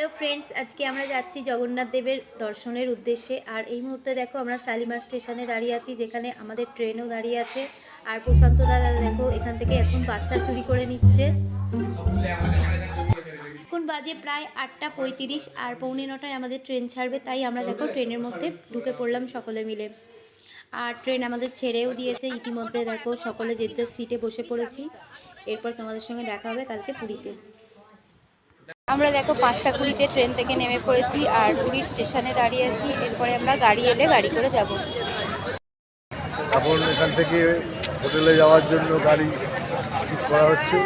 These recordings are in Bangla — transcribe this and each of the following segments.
হ্যালো ফ্রেন্ডস আজকে আমরা যাচ্ছি জগন্নাথ দেবের দর্শনের উদ্দেশ্যে। আর এই মুহূর্তে দেখো আমরা শালিমার স্টেশনে দাঁড়িয়ে আছি, যেখানে আমাদের ট্রেনও দাঁড়িয়ে আছে। আর প্রশান্ত দাদা দেখো এখান থেকে এখন বাচ্চা চুরি করে নিচ্ছে। এখন বাজে প্রায় আটটা পঁয়ত্রিশ আর পৌনে নটায় আমাদের ট্রেন ছাড়বে, তাই আমরা দেখো ট্রেনের মধ্যে ঢুকে পড়লাম সকলে মিলে। আর ট্রেন আমাদের ছেড়েও দিয়েছে, ইতিমধ্যে দেখো সকলে যে যার সিটে বসে পড়েছি। এরপর তোমাদের সঙ্গে দেখা হবে কালকে পুরীতে। আমরা দেখো পাঁচটা কুড়িতে ট্রেন থেকে নেমে পড়েছি আর পুরীর স্টেশনে দাঁড়িয়ে আছি। এরপরে আমরা গাড়ি এলে গাড়ি করে যাব। এখন এখান থেকে হোটেলে যাওয়ার জন্য গাড়ি ঠিক করা হচ্ছে।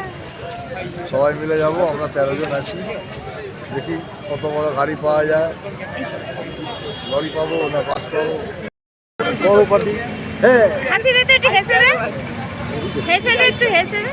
সবাই মিলে যাব আমরা তেরো জন আছি। দেখি কত বড় গাড়ি পাওয়া যায়। লরি পাবো না বাস পাবো? বড় পার্টি হ্যাঁ। হাসি দে একটু হেসে দে। হেসে দে একটু হেসে দে।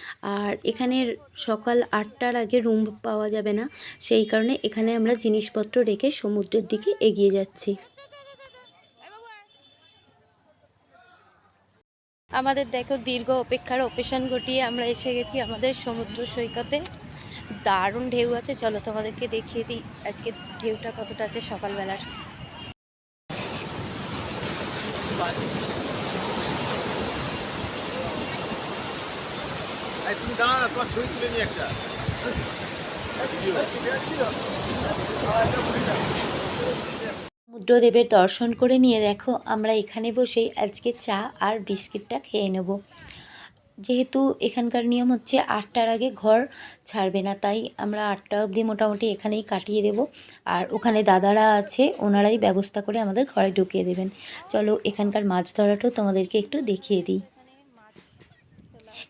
আর এখানের সকাল আটটার আগে রুম পাওয়া যাবে না। সেই কারণে এখানে আমরা জিনিসপত্র রেখে সমুদ্রের দিকে এগিয়ে যাচ্ছি। আমাদের দেখো দীর্ঘ অপেক্ষার অপেশন ঘটিয়ে আমরা এসে গেছি আমাদের সমুদ্র সৈকতে। দারুণ ঢেউ আছে। চলো তোমাদেরকে দেখিয়ে দিই আজকে ঢেউটা কতটা আছে সকালবেলার। তুমি দাঁড়া না, তোমার ছবি তুলে একটা। সমুদ্রদেবের দর্শন করে নিয়ে দেখো, আমরা এখানে বসেই আজকে চা আর বিস্কিটটা খেয়ে নেব। যেহেতু এখানকার নিয়ম হচ্ছে আটটার আগে ঘর ছাড়বে না, তাই আমরা আটটা অবধি মোটামুটি এখানেই কাটিয়ে দেব। আর ওখানে দাদারা আছে, ওনারাই ব্যবস্থা করে আমাদের ঘরে ঢুকিয়ে দেবেন। চলো এখানকার মাছ ধরাটাও তোমাদেরকে একটু দেখিয়ে দিই।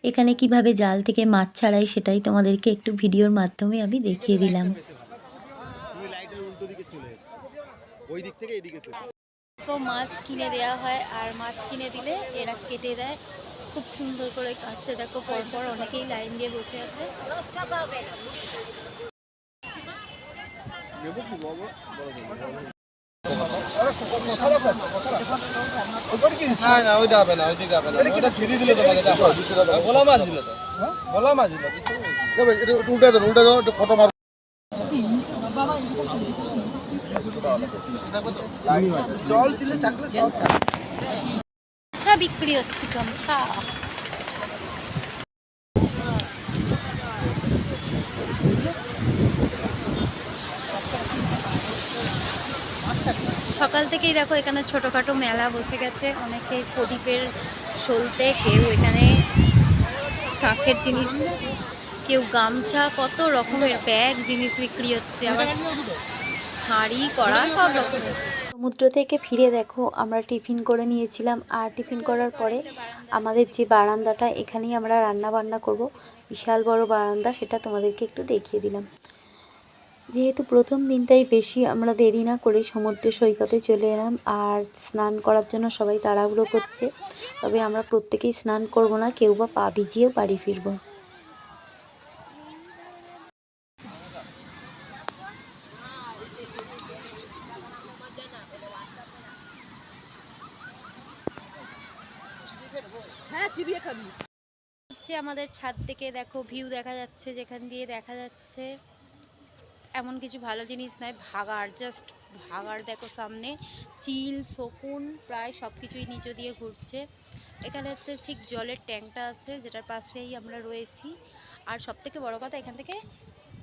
এখানে কীভাবে জাল থেকে মাছ ছাড়াই সেটাই তোমাদেরকে একটু ভিডিওর মাধ্যমে আমি দেখিয়ে দিলাম। মাছ কিনে দেওয়া হয়, আর মাছ কিনে দিলে এরা কেটে দেয়। খুব সুন্দর করে কাটতে দেখো, পরপর অনেকেই লাইন দিয়ে বসে আছে। জল দিলে থাকলে সব বিক্রি হচ্ছে গামছা। সকাল থেকেই দেখো এখানে ছোটোখাটো মেলা বসে গেছে। অনেকে প্রদীপের সলতে, কেউ এখানে শাঁখের জিনিস, কেউ গামছা, কত রকমের ব্যাগ জিনিস বিক্রি হচ্ছে। আবার হাঁড়ি কড়া, সব রকমের। সমুদ্র থেকে ফিরে দেখো, আমরা টিফিন করে নিয়েছিলাম। আর টিফিন করার পরে আমাদের যে বারান্দাটা, এখানেই আমরা রান্না বান্না করব। বিশাল বড় বারান্দা, সেটা তোমাদেরকে একটু দেখিয়ে দিলাম। যেহেতু প্রথম দিনটাই বেশি আমরা দেরি না করে সমুদ্র সৈকতে চলে এলাম আর স্নান করার জন্য সবাই তাড়াহুড়ো করছে। তবে আমরা প্রত্যেকেই স্নান করব না কেউ বা পা ভিজিয়েও বাড়ি ফিরবো। হ্যাঁ আমাদের ছাদ থেকে দেখো ভিউ দেখা যাচ্ছে যেখান দিয়ে দেখা যাচ্ছে। এমন কিছু ভালো জিনিস নয়, ভাগাড় জাস্ট ভাগাড় দেখো সামনে, চিল, শকুন, প্রায় সব কিছুই নিচে দিয়ে ঘুরছে। এখানে হচ্ছে ঠিক জলের ট্যাঙ্কটা আছে, যেটার পাশেই আমরা রয়েছি। আর সব থেকে বড়ো কথা, এখান থেকে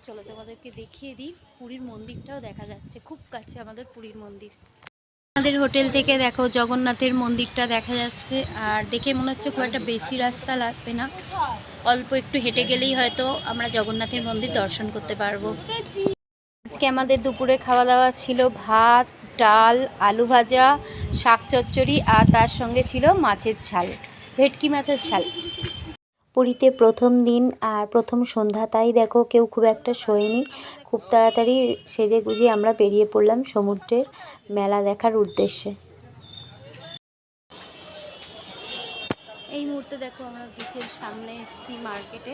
চলো তোমাদেরকে দেখিয়ে দিই, পুরীর মন্দিরটাও দেখা যাচ্ছে, খুব কাছে আমাদের পুরীর মন্দির। আমাদের হোটেল থেকে দেখো জগন্নাথের মন্দিরটা দেখা যাচ্ছে, আর দেখে মনে হচ্ছে খুব একটা বেশি রাস্তা লাগবে না। অল্প একটু হেঁটে গেলেই হয়তো আমরা জগন্নাথের মন্দির দর্শন করতে পারব। আজকে আমাদের দুপুরে খাওয়া দাওয়া ছিল ভাত, ডাল, আলু ভাজা, শাক চচ্চড়ি আর তার সঙ্গে ছিল মাছের ঝাল, ভেটকি মাছের ঝাল। পুরীতে প্রথম দিন আর প্রথম সন্ধ্যা, তাই দেখো কেউ খুব একটা শোয়নি। খুব তাড়াতাড়ি সেজে গুজে আমরা বেরিয়ে পড়লাম সমুদ্রের মেলা দেখার উদ্দেশ্যে। এই মুহূর্তে দেখো আমরা বিচের সামনে এসেছি মার্কেটে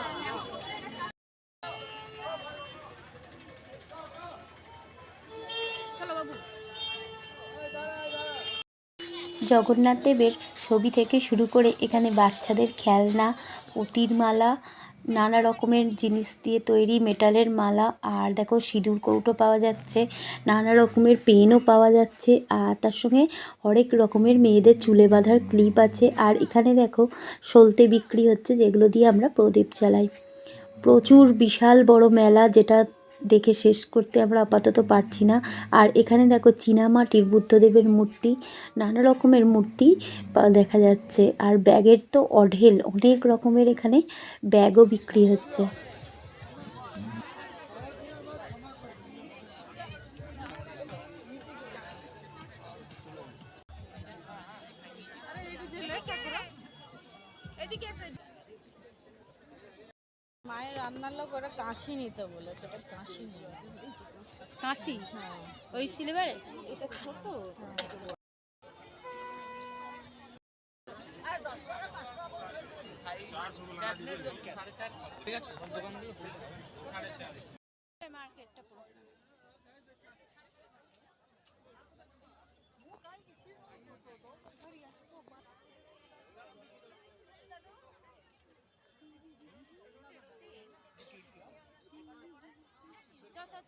জগন্নাথ দেবের ছবি থেকে শুরু করে এখানে বাচ্চাদের খেলনা, পুতির মালা, নানা রকমের জিনিস দিয়ে তৈরি মেটালের মালা, আর দেখো সিঁদুর কৌটো পাওয়া যাচ্ছে, নানা রকমের পেনও পাওয়া যাচ্ছে, আর তার সঙ্গে হরেক রকমের মেয়েদের চুলে বাঁধার ক্লিপ আছে, আর এখানে দেখো সলতে বিক্রি হচ্ছে, যেগুলো দিয়ে আমরা প্রদীপ জ্বালাই। প্রচুর বিশাল বড় মেলা যেটা দেখে শেষ করতে আমরা আপাতত পারছি না। আর এখানে দেখো চীনামাটির বুদ্ধদেবের মূর্তি, নানা রকমের মূর্তি দেখা যাচ্ছে। আর ব্যাগের তো অঢেল, অনেক রকমের এখানে ব্যাগও বিক্রি হচ্ছে। এদিকে। মায়ের রান্নার লোক ওরা কাশি নিতে বলেছে ওটা কাশি নেবে কাশি? ওই সিলেবারে এটা ছোট। মার্কেটটা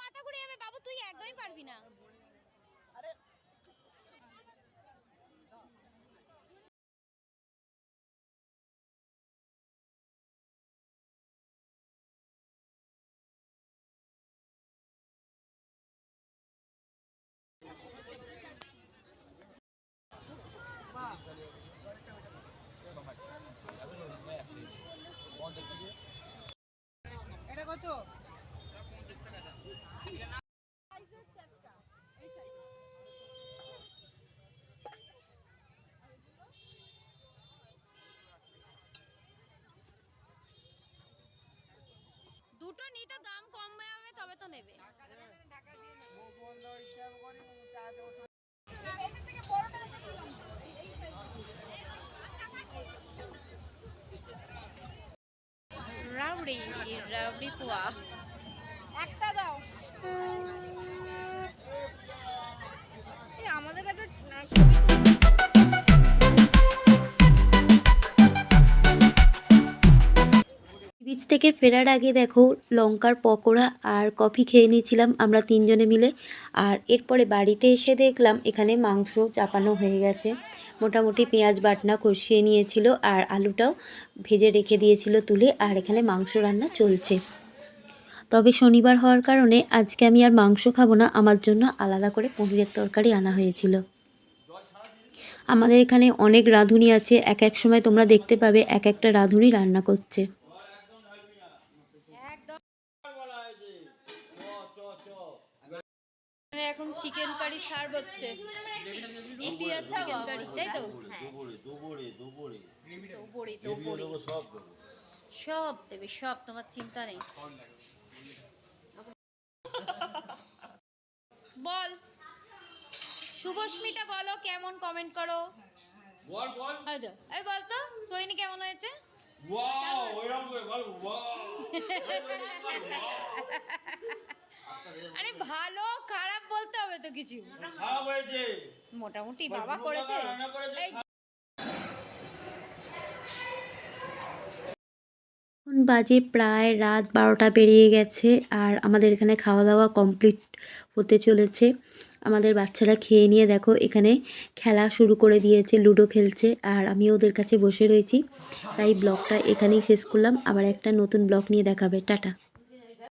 মাথা ঘুরে যাবে। বাবু তুই একদমই পারবি না। দুটো নি তো দাম কম হবে, তবে তো নেবে। রাবড়ি রাবড়ি পোয়া। একটা দাও। আমাদের একটা থেকে ফেরার আগে দেখো, লঙ্কার পকোড়া আর কফি খেয়ে নিয়েছিলাম আমরা তিনজনে মিলে। আর এরপরে বাড়িতে এসে দেখলাম এখানে মাংস চাপানো হয়ে গেছে। মোটামুটি পেঁয়াজ বাটনা কষিয়ে নিয়েছিল আর আলুটাও ভেজে রেখে দিয়েছিল তুলে আর এখানে মাংস রান্না চলছে। তবে শনিবার হওয়ার কারণে আজকে আমি আর মাংস খাব না, আমার জন্য আলাদা করে পনিরের তরকারি আনা হয়েছিল। আমাদের এখানে অনেক রাঁধুনি আছে, এক এক সময় তোমরা দেখতে পাবে এক একটা রাঁধুনি রান্না করছে। এখন চিকেন কারি সার্ভ হচ্ছে। ইন্ডিয়ার চিকেন কারি তাই তো? দুপুরে দুপুরে সব দেবে। সব তোমার চিন্তা নেই। বল শুভস্মিতা বলো কেমন কমেন্ট করো? বল বল। তো, এই বল তো সোহিনী কেমন হয়েছে? ওয়াও করে বল ওয়াও আরে ভালো খারাপ বলতে হবে তো কিছু। খারাপ হয়েছে। মোটামুটি বাবা করেছে। এখন বাজে প্রায় রাত বারোটা পেরিয়ে গেছে আর আমাদের এখানে খাওয়া দাওয়া কমপ্লিট হতে চলেছে। আমাদের বাচ্চারা খেয়ে নিয়ে দেখো এখানে খেলা শুরু করে দিয়েছে লুডো খেলছে আর আমি ওদের কাছে বসে রয়েছি। তাই ব্লগটা এখানেই শেষ করলাম। আবার একটা নতুন ব্লগ নিয়ে দেখাবে। টাটা।